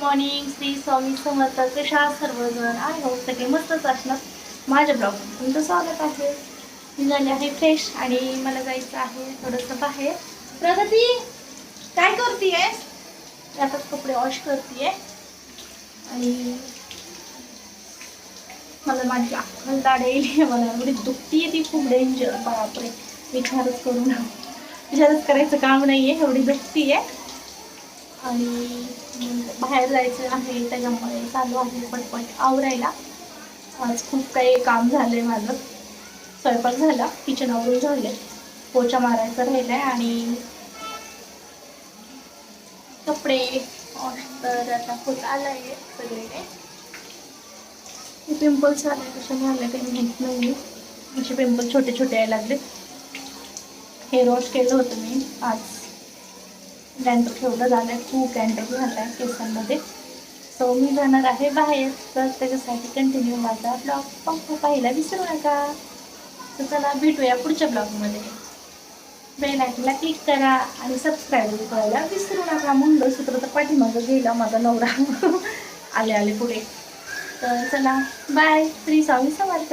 Morning Shri Swami Samarth कशा सर्वजण? I हो सगळे मस्तच असणार. माझ्या ब्लॉग तुमचं स्वागत आहे. मी झाले आहे फ्रेश आणि मला जायचं आहे थोडंसं बाहेर. प्रगती काय करते आताच कपडे वॉश करते आणि मला माझी अक्कल दाढ येईल मला एवढी दुखती आहे ती खूप डेंजर बापरे विचारच करू ना विचारच करायचं काम नाही आहे एवढी दुखती आहे आणि बाहेर जायचं आहे त्याच्यामुळे चालू आहे पटपट आवरायला. आज खूप काही काम झालं आहे माझं. स्वयंपाक झाला किचन आवरून झाले पोचा मारायचा राहिला आहे आणि कपडे तर आता होत आलं आहे सगळे पिंपल्स आले कशाने आले काही माहीत नाही असे पिंपल छोटे छोटे यायला लागले हेअर वॉश केलं होतं मी आज. डॅन्डर ठेवलं झालं आहे. खूप डॅन्डर झाला आहे केसांमध्ये. सो मी जाणार आहे बाहेर. तर त्याच्यासाठी कंटिन्यू माझा ब्लॉग पाहायला विसरू नका तर चला भेटूया पुढच्या ब्लॉगमध्ये बेल आयकनला क्लिक करा आणि सबस्क्राईब करायला विसरू नका. मंगळसूत्र तर पाठीमागं गेला माझा नवरा. आले आले पुढे. तर चला बाय श्री स्वामी समर्थ